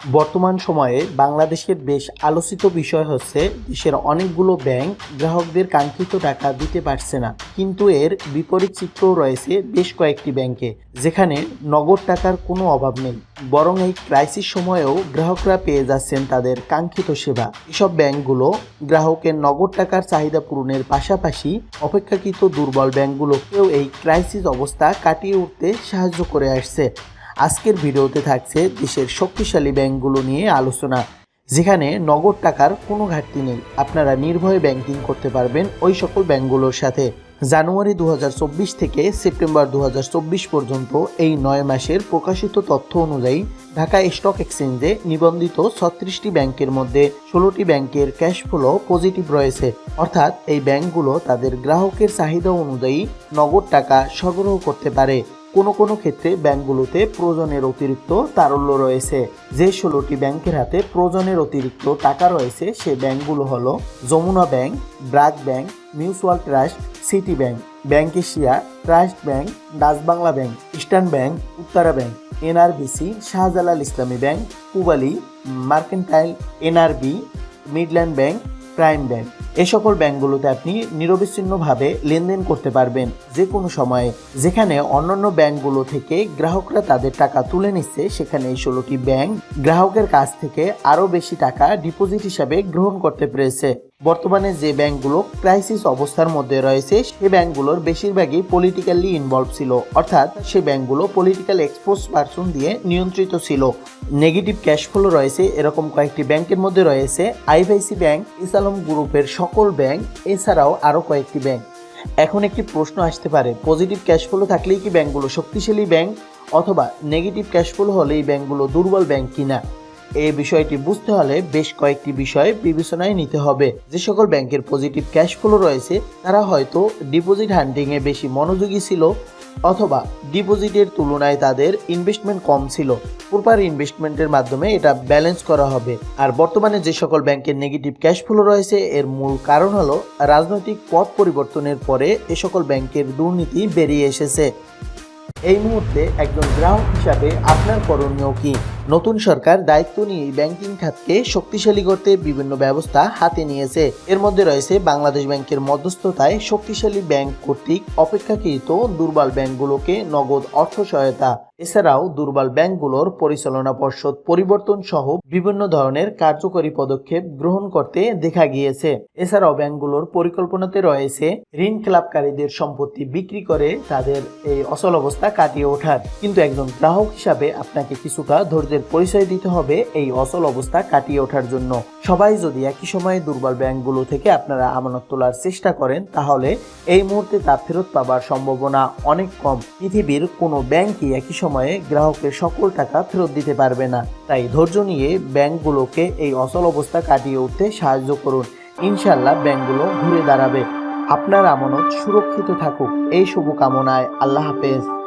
বর্তমান সময়ে বাংলাদেশের বেশ আলোচিত বিষয় হচ্ছে দেশের অনেকগুলো ব্যাংক গ্রাহকদের কাঙ্ক্ষিত টাকা দিতে পারছে না। কিন্তু এর বিপরীত চিত্রও রয়েছে বেশ কয়েকটি ব্যাংকে, যেখানে নগদ টাকার কোনো অভাব নেই। বরং এই ক্রাইসিস সময়েও গ্রাহকরা পেয়ে যাচ্ছেন তাদের কাঙ্ক্ষিত সেবা। এসব ব্যাংকগুলো গ্রাহকের নগদ টাকার চাহিদা পূরণের পাশাপাশি অপেক্ষাকৃত দুর্বল ব্যাংকগুলোকেও এই ক্রাইসিস অবস্থা কাটিয়ে উঠতে সাহায্য করে আসছে। আজকের ভিডিওতে থাকছে দেশের শক্তিশালী ব্যাংকগুলো নিয়ে আলোচনা, যেখানে নগদ টাকার কোনো ঘাটতি নেই। আপনারা নির্ভয়ে ব্যাংকিং করতে পারবেন ওই সকল ব্যাংকগুলোর সাথে। জানুয়ারি দু হাজার চব্বিশ থেকে সেপ্টেম্বর দু হাজার চব্বিশ পর্যন্ত এই নয় মাসের প্রকাশিত তথ্য অনুযায়ী ঢাকা স্টক এক্সচেঞ্জে নিবন্ধিত ছত্রিশটি ব্যাংকের মধ্যে ষোলোটি ব্যাংকের ক্যাশ ফ্লো পজিটিভ রয়েছে। অর্থাৎ এই ব্যাংকগুলো তাদের গ্রাহকের চাহিদা অনুযায়ী নগদ টাকা সরবরাহ করতে পারে। কোনো কোনো ক্ষেত্রে ব্যাংকগুলোতে প্রয়োজনের অতিরিক্ত তারল্য রয়েছে। যে ষোলোটি ব্যাংকের হাতে প্রয়োজনের অতিরিক্ত টাকা রয়েছে, সে ব্যাংকগুলো হলো Jamuna bank, BRAC bank, mutual trust, city bank bank Asia, trust bank, Dutch Bangla bank, eastern bank, Uttara bank, NRBC, Shahjalal Islami bank Pubali mercantile, NRB, midland bank, prime bank. এ সকল ব্যাংকগুলোতে আপনি নিরবিচ্ছিন্নভাবে লেনদেন করতে পারবেন যে কোনো সময়ে, যেখানে অন্যান্য ব্যাংকগুলো থেকে গ্রাহকরা তাদের টাকা তুলে নিচ্ছে, সেখানে এই ষোলোটি ব্যাংক গ্রাহকের কাছ থেকে আরও বেশি টাকা ডিপোজিট হিসাবে গ্রহণ করতে পেরেছে। বর্তমানে যে ব্যাংকগুলো ক্রাইসিস অবস্থার মধ্যে রয়েছে, সে ব্যাংকগুলোর বেশিরভাগই পলিটিক্যালি ইনভলভ ছিল। অর্থাৎ সে ব্যাংকগুলো পলিটিক্যাল এক্সপোজ পার্সন দিয়ে নিয়ন্ত্রিত ছিল। নেগেটিভ ক্যাশ ফ্লো রয়েছে, এরকম কয়েকটি ব্যাংকের মধ্যে রয়েছে। আইভাইসি ব্যাংক ইসালম গ্রুপের সকল ব্যাংক, এছাড়াও আরও কয়েকটি ব্যাংক। এখন একটি প্রশ্ন আসতে পারে পজিটিভ ক্যাশ ফ্লো থাকলেই কি ব্যাংকগুলো শক্তিশালী ব্যাংক? অথবা নেগেটিভ ক্যাশ ফ্লো হলে এই ব্যাংকগুলো দুর্বল ব্যাংক কিনা? এই বিষয়টি বুঝতে হলে বেশ কয়েকটি বিষয় বিবেচনায় নিতে হবে। যে সকল ব্যাংকের পজিটিভ ক্যাশ ফ্লো রয়েছে, তারা হয়তো ডিপোজিট হান্টিংয়ে বেশি মনোযোগী ছিল অথবা ডিপোজিটের তুলনায় তাদের ইনভেস্টমেন্ট কম ছিল। প্রপার ইনভেস্টমেন্টের মাধ্যমে এটা ব্যালেন্স করা হবে। আর বর্তমানে যে সকল ব্যাংকের নেগেটিভ ক্যাশ ফ্লো রয়েছে, এর মূল কারণ হলো রাজনৈতিক পথ পরিবর্তনের পরে এ সকল ব্যাংকের দুর্নীতি বেরিয়ে এসেছে। এই মুহূর্তে একজন গ্রাহক হিসাবে আপনার করণীয় কি? নতুন সরকার দায়িত্ব নিয়ে ব্যাংকিং খাতকে শক্তিশালী করতে বিভিন্ন ব্যবস্থা হাতে নিয়েছে। এর মধ্যে রয়েছে বাংলাদেশ ব্যাংকের মধ্যস্থতায় শক্তিশালী ব্যাংক কর্তৃক অপেক্ষাকৃত দুর্বল ব্যাংকগুলোকে নগদ অর্থ সহায়তা। এছাড়াও দুর্বল ব্যাংকগুলোর পরিচালনা পর্ষদ পরিবর্তন সহ বিভিন্ন ধরনের কার্যকরী পদক্ষেপ গ্রহণ করতে দেখা গিয়েছে। এছাড়াও ব্যাংকগুলোর পরিকল্পনাতে রয়েছে ঋণ খেলাপকারীদের সম্পত্তি বিক্রি করে তাদের এই অচল অবস্থা কাটিয়ে ওঠার। কিন্তু একজন গ্রাহক হিসাবে আপনাকে কিছুটা ধৈর্যের পরিচয় দিতে হবে এই অচল অবস্থা কাটিয়ে ওঠার জন্য। সবাই যদি একই সময়ে দুর্বল ব্যাংকগুলো থেকে আপনারা আমানত তোলার চেষ্টা করেন, তাহলে এই মুহূর্তে তা ফেরত পাবার সম্ভাবনা অনেক কম। পৃথিবীর কোনো ব্যাংকই একই সময়ে গ্রাহকের সকল টাকা ফেরত দিতে পারবে না। তাই ধৈর্য নিয়ে ব্যাংকগুলোকে এই অচল অবস্থা কাটিয়ে উঠতে সাহায্য করুন। ইনশাল্লাহ ব্যাংকগুলো ঘুরে দাঁড়াবে। আপনার আমানত সুরক্ষিত থাকুক। এই শুভকামনায় আল্লাহ হাফেজ।